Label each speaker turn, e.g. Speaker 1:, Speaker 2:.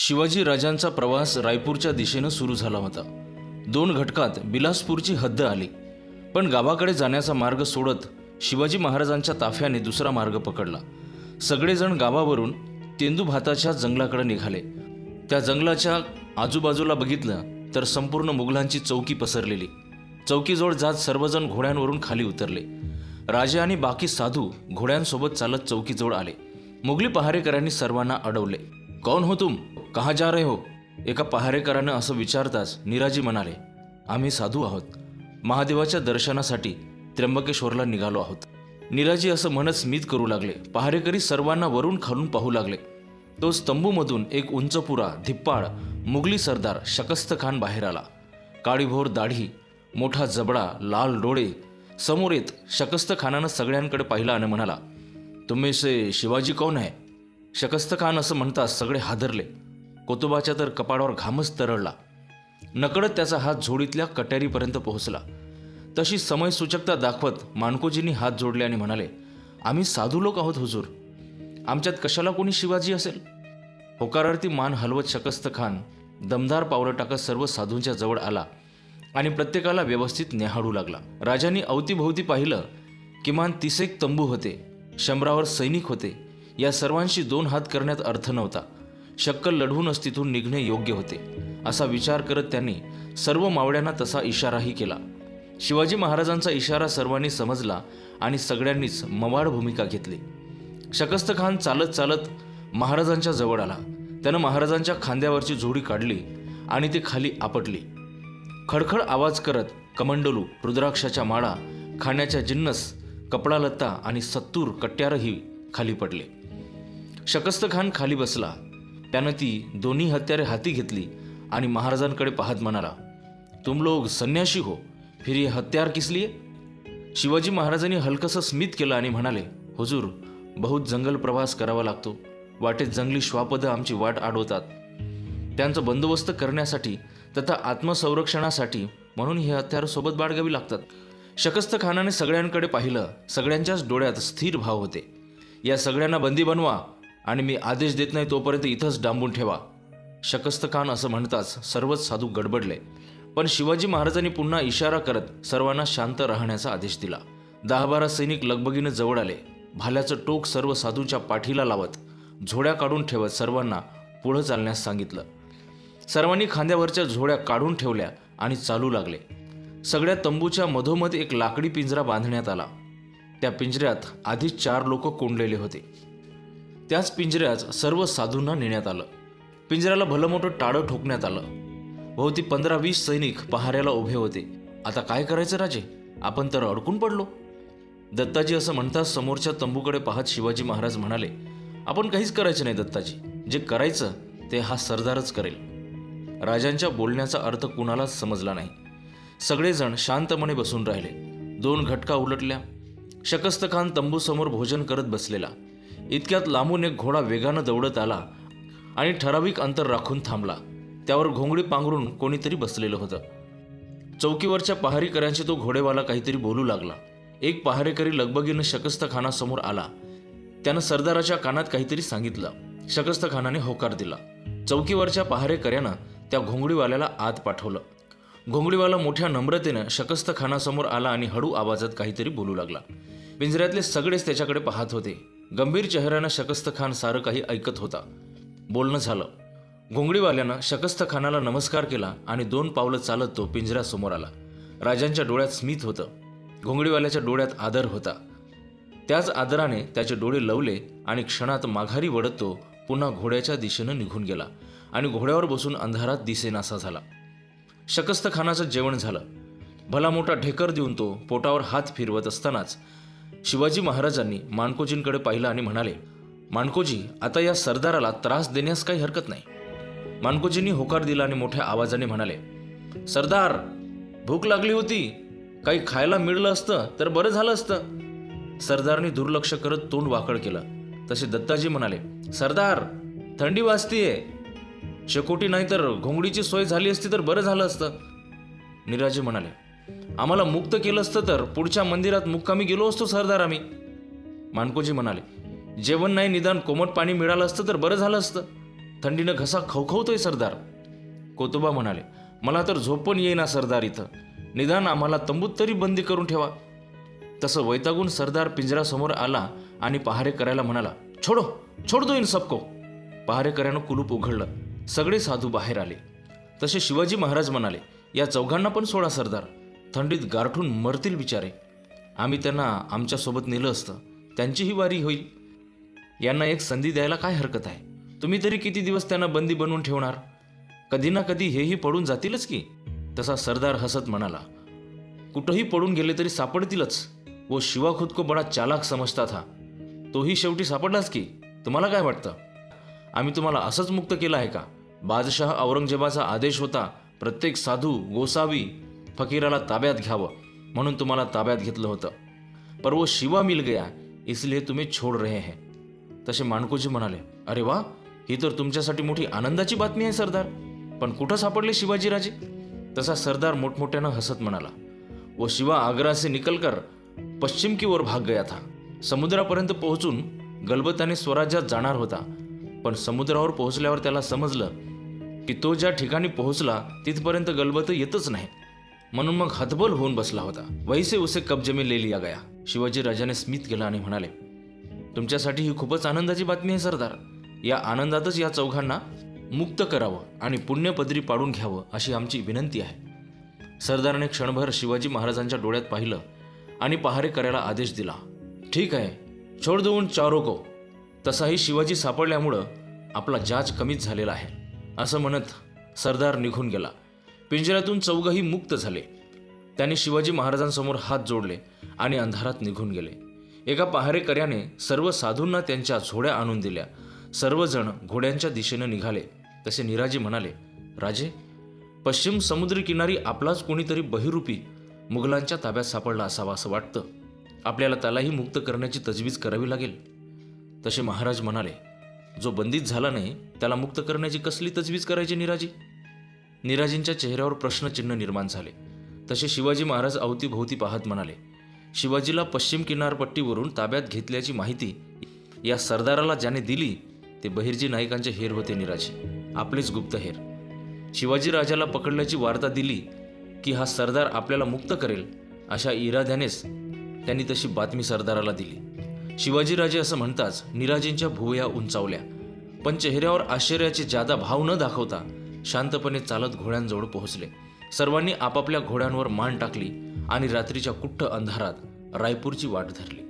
Speaker 1: शिवाजी राजांचा प्रवास रायपूरच्या दिशेनं सुरू झाला होता. दोन घटकात बिलासपूरची हद्द आली पण गावाकडे जाण्याचा मार्ग सोडत शिवाजी महाराजांच्या ताफ्याने दुसरा मार्ग पकडला. सगळेजण गावावरून तेंदू भाताच्या जंगलाकडे निघाले. त्या जंगलाच्या आजूबाजूला बघितलं तर संपूर्ण मुघलांची चौकी पसरलेली. चौकीजवळ जात सर्वजण घोड्यांवरून खाली उतरले. राजे आणि बाकी साधू घोड्यांसोबत चालत चौकीजवळ आले. मुघली पहारेकरांनी सर्वांना अडवले. कौन हो तुम? कहा जा रहे हो? एका पहारेकरानं असं विचारताच निराजी म्हणाले आम्ही साधू आहोत. महादेवाच्या दर्शनासाठी त्र्यंबकेश्वरला निघालो आहोत. निराजी असं म्हणत स्मित करू लागले. पहारेकरी सर्वांना वरून खालून पाहू लागले. तो स्तंभूमधून एक उंचपुरा धिप्पाळ मुघली सरदार शकस्त खान बाहेर आला. काळीभोर दाढी मोठा जबडा लाल डोळे समोर येत शकस्त खानानं सगळ्यांकडे पाहिला आणि म्हणाला तुम्ही से शिवाजी कोण आहे? शकस्त खान असं म्हणताच सगळे हादरले. कोतोबाच्या तर कपाळावर घामच तरळला. नकळत त्याचा हात झोडीतल्या कट्यारीपर्यंत पोहोचला. तशी समयसूचकता दाखवत मानकोजींनी हात जोडले आणि म्हणाले आम्ही साधू लोक आहोत हुजूर. आमच्यात कशाला कोणी शिवाजी असेल? होकारार्थी मान हलवत शकस्त खान दमदार पावलं टाकत सर्व साधूंच्या जवळ आला आणि प्रत्येकाला व्यवस्थित न्याहाळू लागला. राजांनी अवतीभोवती पाहिलं किमान तीसेक तंबू होते शंभरावर सैनिक होते या सर्वांशी दोन हात करण्यात अर्थ नव्हता. शक्कल लढवूनच तिथून निघणे योग्य होते असा विचार करत त्यांनी सर्व मावळ्यांना तसा इशाराही केला. शिवाजी महाराजांचा इशारा सर्वांनी समजला आणि सगळ्यांनीच मवाड भूमिका घेतली. शकस्त खान चालत चालत महाराजांच्या जवळ आला. त्यानं महाराजांच्या खांद्यावरची झोडी काढली आणि ती खाली आपटली. खडखड आवाज करत कमंडलू रुद्राक्षाच्या माळा खाण्याच्या जिन्नस कपडालत्ता आणि सत्तूर कट्यारही खाली पडले. शकस्त खान खाली बसला. त्यानं ती दोन्ही हत्यारे हाती घेतली आणि महाराजांकडे पाहत म्हणाला तुम लोग संन्याशी हो फिर ये हत्यार किस लिए? शिवाजी महाराजांनी हलकसं स्मित केलं आणि म्हणाले हुजूर बहुत जंगल प्रवास करावा लागतो. वाटेत जंगली श्वापदं आमची वाट अडवतात त्यांचा बंदोबस्त करण्यासाठी तथा आत्मसंरक्षणासाठी म्हणून हे हत्यार सोबत बाळगावी लागतात. शकस्त खानाने सगळ्यांकडे पाहिलं सगळ्यांच्याच डोळ्यात स्थिर भाव होते. या सगळ्यांना बंदी बनवा आणि मी आदेश देत नाही तोपर्यंत इथंच डांबून ठेवा. शकस्त खान असं म्हणताच सर्वच साधू गडबडले. पण शिवाजी महाराजांनी पुन्हा इशारा करत सर्वांना शांत राहण्याचा आदेश दिला. दहा बारा सैनिक लगबगीनं जवळ आले. भाल्याचं टोक सर्व साधूंच्या पाठीला लावत झोड्या काढून ठेवत सर्वांना पुढं चालण्यास सांगितलं. सर्वांनी खांद्यावरच्या झोड्या काढून ठेवल्या आणि चालू लागले. सगळ्या तंबूच्या मधोमध एक लाकडी पिंजरा बांधण्यात आला. त्या पिंजऱ्यात आधीच चार लोक कोंडलेले होते. त्याच पिंजऱ्यात सर्व साधूंना नेण्यात आलं. पिंजऱ्याला भलं मोठं टाळं ठोकण्यात आलं. भोवती पंधरा वीस सैनिक पहाऱ्याला उभे होते. आता काय करायचं राजे? आपण तर अडकून पडलो. दत्ताजी असं म्हणताच समोरच्या तंबूकडे पाहत शिवाजी महाराज म्हणाले आपण काहीच करायचं नाही दत्ताजी. जे करायचं ते हा सरदारच करेल. राजांच्या बोलण्याचा अर्थ कुणालाच समजला नाही. सगळेजण शांतपणे बसून राहिले. दोन घटका उलटल्या. शकस्त खान तंबूसमोर भोजन करत बसलेला. इतक्यात लांबून एक घोडा वेगानं दौडत आला आणि ठराविक अंतर राखून थांबला. त्यावर घोंगडी पांघरून कोणीतरी बसलेलं होतं. चौकीवरच्या पहारीकऱ्यांशी तो घोडेवाला काहीतरी बोलू लागला. एक पहारेकरी लगबगीनं शकस्तखानासमोर आला. त्यानं सरदाराच्या कानात काहीतरी सांगितलं. शकस्तखानाने होकार दिला. चौकीवरच्या पहारेकऱ्यानं त्या घोंगडीवाल्याला आत पाठवलं. घोंगडीवाला मोठ्या नम्रतेनं शकस्तखानासमोर आला आणि हळू आवाजात काहीतरी बोलू लागला. पिंजऱ्यातले सगळेच त्याच्याकडे पाहत होते. गंभीर चेहऱ्यानं शकस्त खान सारं काही ऐकत होता. बोलणं झालं. घोंगडीवाल्यानं शकस्त खानाला नमस्कार केला आणि दोन पावलं चालत तो पिंजऱ्यासमोर आला. राजांच्या डोळ्यात स्मित होतं. घोंगडीवाल्याच्या डोळ्यात आदर होता. त्याच आदराने त्याचे डोळे लवले आणि क्षणात माघारी वडत तो पुन्हा घोड्याच्या दिशेनं निघून गेला आणि घोड्यावर बसून अंधारात दिसेनासा झाला. शकस्त खानाचं जेवण झालं. भला मोठा ढेकर देऊन तो पोटावर हात फिरवत असतानाच शिवाजी महाराजांनी मानकोजींकडे पाहिलं आणि म्हणाले मानकोजी आता या सरदाराला त्रास देण्यास काही हरकत नाही. मानकोजींनी होकार दिला आणि मोठ्या आवाजाने म्हणाले सरदार भूक लागली होती. काही खायला मिळलं असतं तर बरं झालं असतं. सरदारने दुर्लक्ष करत तोंड वाकड केलं. तसे दत्ताजी म्हणाले सरदार थंडी वाजतीये. शेकोटी नाही तर घोंगडीची सोय झाली असती तर बरं झालं असतं. निराजी म्हणाले आम्हाला मुक्त केलं असतं तर पुढच्या मंदिरात मुक्कामी गेलो असतो सरदार आम्ही. मानकोजी म्हणाले जेवण नाही निदान कोमट पाणी मिळालं असतं तर बरं झालं असतं. थंडीनं घसा खवखवतोय सरदार. कोतोबा म्हणाले मला तर झोप पण येईना सरदार इथं. निदान आम्हाला तंबूत तरी बंदी करून ठेवा. तसं वैतागून सरदार पिंजरासमोर आला आणि पहारे करायला म्हणाला छोडो छोड दो इन सबको. पहारेकऱ्यानं कुलूप उघडलं. सगळे साधू बाहेर आले. तसे शिवाजी महाराज म्हणाले या चौघांना पण सोडा सरदार. थंडीत गारठून मरतील बिचारे. आम्ही त्यांना आमच्यासोबत नेलं असतं. त्यांचीही वारी होईल. यांना एक संधी द्यायला काय हरकत आहे? तुम्ही तरी किती दिवस त्यांना बंदी बनवून ठेवणार? कधी ना कधी हेही पडून जातीलच की? तसा सरदार हसत म्हणाला कुठंही पडून गेले तरी सापडतीलच. वो शिवा खुद को बडा चालाक समजता था. तोही शेवटी सापडलाच की? तुम्हाला काय वाटतं? आम्ही तुम्हाला असंच मुक्त केलं आहे का? बादशाह औरंगजेबाचा आदेश होता प्रत्येक साधू गोसावी फकीराला ताब्यात घ्यावं म्हणून तुम्हाला ताब्यात घेतलं होतं. पर वो शिवा मिल गया इसलिए तुम्ही छोड रहे हैं. तसे माणकोजी म्हणाले अरे वा ही तर तुमच्यासाठी मोठी आनंदाची बातमी आहे सरदार. पण कुठं सापडले शिवाजीराजे तसा सरदार मोठमोठ्यानं हसत म्हणाला वो शिवा आग्राचे निकलकर पश्चिम की ओर भाग गया था. समुद्रापर्यंत पोहोचून गलबताने स्वराज्यात जाणार होता. पण समुद्रावर पोहोचल्यावर त्याला समजलं की तो ज्या ठिकाणी पोहोचला तिथपर्यंत गलबत येतच नाही. म्हणून मग हतबल होऊन बसला होता. वैसे उसे कब्जे में ले लिया गया. शिवाजी राजाने स्मित केला आणि म्हणाले तुमच्यासाठी ही खूपच आनंदाची बातमी आहे सरदार. या आनंदातच या चौघांना मुक्त करावं आणि पुण्यपदरी पाडून घ्यावं अशी आमची विनंती आहे. सरदाराने क्षणभर शिवाजी महाराजांच्या डोळ्यात पाहिलं आणि पहारे करायला आदेश दिला. ठीक आहे छोड देऊन चारो को. तसाही शिवाजी सापडल्यामुळं आपला जाज कमीच झालेला आहे असं म्हणत सरदार निघून गेला. पिंजऱ्यातून चौघही मुक्त झाले. त्यांनी शिवाजी महाराजांसमोर हात जोडले आणि अंधारात निघून गेले. एका पहारेकऱ्याने सर्व साधूंना त्यांच्या झोड्या आणून दिल्या. सर्वजण घोड्यांच्या दिशेनं निघाले. तसे निराजी म्हणाले राजे पश्चिम समुद्रकिनारी आपलाच कोणीतरी बहिरूपी मुघलांच्या ताब्यात सापडला असावा असं वाटतं. आपल्याला त्यालाही मुक्त करण्याची तजवीज करावी लागेल. तसे महाराज म्हणाले जो बंदित झाला नाही त्याला मुक्त करण्याची कसली तजवीज करायची निराजी? निराजींच्या चेहऱ्यावर प्रश्नचिन्ह निर्माण झाले. तसे शिवाजी महाराज अवतीभोवती पाहत म्हणाले शिवाजीला पश्चिम किनारपट्टीवरून ताब्यात घेतल्याची माहिती या सरदाराला ज्याने दिली ते बहिर्जी नाईकांचे हेर होते निराजी. आपलेच गुप्तहेर शिवाजी राजाला पकडल्याची वार्ता दिली की हा सरदार आपल्याला मुक्त करेल अशा इराद्यानेच त्यांनी तशी बातमी सरदाराला दिली. शिवाजीराजे असं म्हणताच निराजींच्या भुवया उंचावल्या. पण चेहऱ्यावर आश्चर्याचे जादा भाव न दाखवता शांतपणे चालत घोड्यांजवळ पोहोचले. सर्वांनी आपापल्या घोड्यांवर मान टाकली आणि रात्रीच्या कुठ्ठ अंधारात रायपूरची वाट धरली.